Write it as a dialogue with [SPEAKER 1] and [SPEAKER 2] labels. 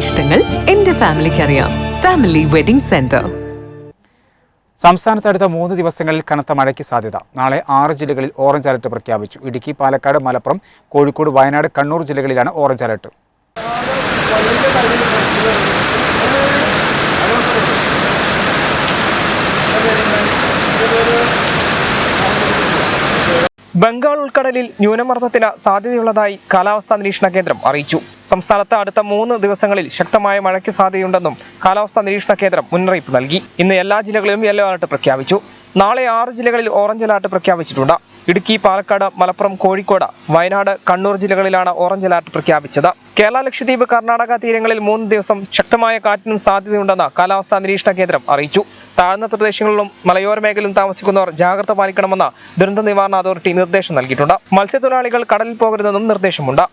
[SPEAKER 1] ഇഷ്ടങ്ങൾ എന്റെ ഫാമിലിക്ക് അറിയാം ഫാമിലി വെഡിംഗ് സെന്റർ
[SPEAKER 2] സംസ്ഥാനത്ത് അടുത്ത മൂന്ന് ദിവസങ്ങളിൽ കനത്ത മഴയ്ക്ക് സാധ്യത. നാളെ ആറ് ജില്ലകളിൽ ഓറഞ്ച് അലർട്ട് പ്രഖ്യാപിച്ചു. ഇടുക്കി പാലക്കാട് മലപ്പുറം കോഴിക്കോട് വയനാട് കണ്ണൂർ ജില്ലകളിലാണ് ഓറഞ്ച് അലർട്ട്
[SPEAKER 3] ബംഗാൾ ഉൾക്കടലിൽ ന്യൂനമർദ്ദത്തിന് സാധ്യതയുള്ളതായി കാലാവസ്ഥാ നിരീക്ഷണ കേന്ദ്രം അറിയിച്ചു. സംസ്ഥാനത്ത് അടുത്ത മൂന്ന് ദിവസങ്ങളിൽ ശക്തമായ മഴയ്ക്ക് സാധ്യതയുണ്ടെന്നും കാലാവസ്ഥാ നിരീക്ഷണ കേന്ദ്രം മുന്നറിയിപ്പ് നൽകി. ഇന്ന് എല്ലാ ജില്ലകളിലും യെല്ലോ അലർട്ട് പ്രഖ്യാപിച്ചു. നാളെ ആറ് ജില്ലകളിൽ ഓറഞ്ച് അലർട്ട് പ്രഖ്യാപിച്ചിട്ടുണ്ട്. ഇടുക്കി പാലക്കാട് മലപ്പുറം കോഴിക്കോട് വയനാട് കണ്ണൂർ ജില്ലകളിലാണ് ഓറഞ്ച് അലർട്ട് പ്രഖ്യാപിച്ചത്. കേരള ലക്ഷദ്വീപ് കർണാടക തീരങ്ങളിൽ മൂന്ന് ദിവസം ശക്തമായ കാറ്റിനും സാധ്യതയുണ്ടെന്ന് കാലാവസ്ഥാ നിരീക്ഷണ കേന്ദ്രം അറിയിച്ചു. താഴ്ന്ന പ്രദേശങ്ങളിലും മലയോര മേഖലയിലും താമസിക്കുന്നവർ ജാഗ്രത പാലിക്കണമെന്ന് ദുരന്ത നിവാരണ അതോറിറ്റി നിർദ്ദേശം നൽകിയിട്ടുണ്ട്. മത്സ്യത്തൊഴിലാളികൾ കടലിൽ പോകരുതെന്നും നിർദ്ദേശമുണ്ട്.